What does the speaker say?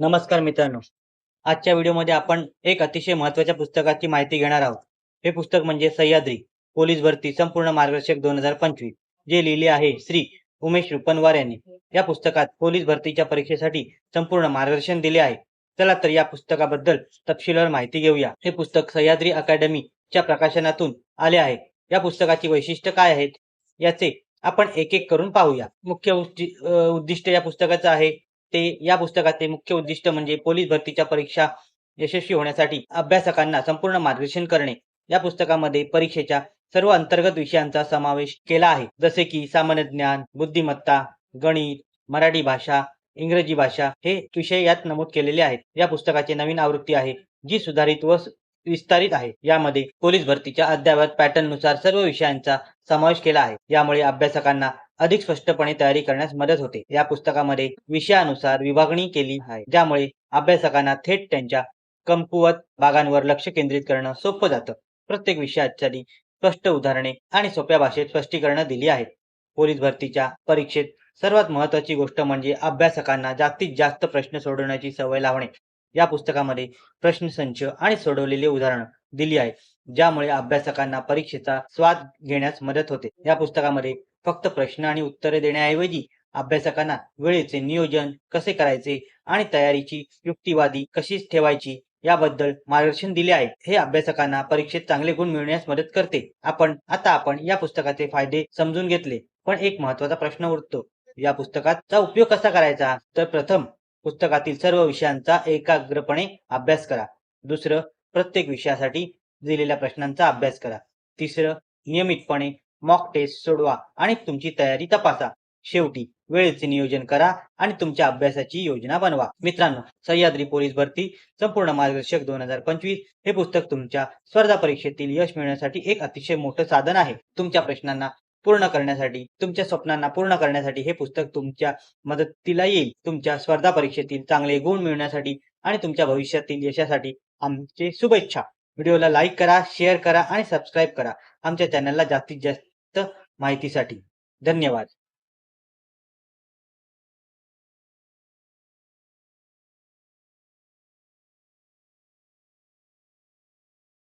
नमस्कार मित्रांनो. आजच्या व्हिडिओमध्ये आपण एक अतिशय महत्त्वाच्या पुस्तकाची माहिती घेणार आहोत. हे पुस्तक म्हणजे सह्याद्री पोलीस भरती संपूर्ण मार्गदर्शक दोन हजार पंचवीस जे लिहिले आहे श्री उमेश रुपनवार यांनी. या पुस्तकात पोलीस भरतीच्या परीक्षेसाठी संपूर्ण मार्गदर्शन दिले आहे. चला तर या पुस्तकाबद्दल तपशीलवार माहिती घेऊया. हे पुस्तक सह्याद्री अकॅडमीच्या प्रकाशनातून आले आहे. या पुस्तकाची वैशिष्ट्य काय आहेत? याचे आपण एक एक करून पाहूया. मुख्य उद्दि- उद्दिष्ट या पुस्तकाचं आहे ते या पुस्तकाचे मुख्य उद्दिष्ट म्हणजे पोलीस भरतीच्या परीक्षा यशस्वी होण्यासाठी अभ्यासकांना संपूर्ण मार्गदर्शन करणे. या पुस्तकामध्ये परीक्षेच्या सर्व अंतर्गत विषयांचा समावेश केला आहे. जसे की सामान्य ज्ञान बुद्धिमत्ता गणित मराठी भाषा इंग्रजी भाषा हे विषय यात नमूद केलेले आहेत. या पुस्तकाची नवीन आवृत्ती आहे जी सुधारित व विस्तारित आहे. यामध्ये पोलीस भरतीच्या अद्ययावत पॅटर्ननुसार सर्व विषयांचा समावेश केला आहे. यामुळे अभ्यासकांना अधिक स्पष्टपणे तयारी करण्यास मदत होते. या पुस्तकामध्ये विषयानुसार विभागणी केली आहे. ज्यामुळे अभ्यासकांना थेट त्यांच्या कमकुवत भागांवर लक्ष केंद्रित करणं सोपं जातं. प्रत्येक विषयाच्यानी स्पष्ट उदाहरणे आणि सोप्या भाषेत स्पष्टीकरणं दिली आहेत. पोलीस भरतीच्या परीक्षेत सर्वात महत्वाची गोष्ट म्हणजे अभ्यासकांना जास्तीत जास्त प्रश्न सोडवण्याची सवय लावणे. या पुस्तकामध्ये प्रश्नसंच आणि सोडवलेली उदाहरणं दिली आहेत. ज्यामुळे अभ्यासकांना परीक्षेचा स्वाद घेण्यास मदत होते. या पुस्तकामध्ये फक्त प्रश्न आणि उत्तरे देण्याऐवजी अभ्यासकांना वेळेचे नियोजन कसे करायचे आणि तयारीची युक्तिवादी कशी ठेवायची याबद्दल मार्गदर्शन दिले आहे. हे अभ्यासकांना परीक्षेत चांगले गुण मिळवण्यास मदत करते. आपण आता आपण या पुस्तकाचे फायदे समजून घेतले. पण एक महत्त्वाचा प्रश्न उरतो. या पुस्तकाचा उपयोग कसा करायचा? तर प्रथम पुस्तकातील सर्व विषयांचा एकाग्रपणे अभ्यास करा. दुसरं प्रत्येक विषयासाठी दिलेल्या प्रश्नांचा अभ्यास करा. तिसरं नियमितपणे मॉक टेस्ट सोडवा आणि तुमची तयारी तपासा. शेवटी वेळेचे नियोजन करा आणि तुमच्या अभ्यासाची योजना बनवा. मित्रांनो सह्याद्री पोलीस भरती संपूर्ण मार्गदर्शक दोन हजार पंचवीस हे पुस्तक तुमच्या स्पर्धा परीक्षेतील यश मिळवण्यासाठी एक अतिशय मोठं साधन आहे. तुमच्या प्रश्नांना पूर्ण करण्यासाठी तुमच्या स्वप्नांना पूर्ण करण्यासाठी हे पुस्तक तुमच्या मदतीला येईल. तुमच्या स्पर्धा परीक्षेतील चांगले गुण मिळवण्यासाठी आणि तुमच्या भविष्यातील यशासाठी आमचे शुभेच्छा. व्हिडिओला लाईक करा शेअर करा आणि सबस्क्राईब करा. आमच्या चॅनलला जास्तीत जास्त माहितीसाठी. धन्यवाद.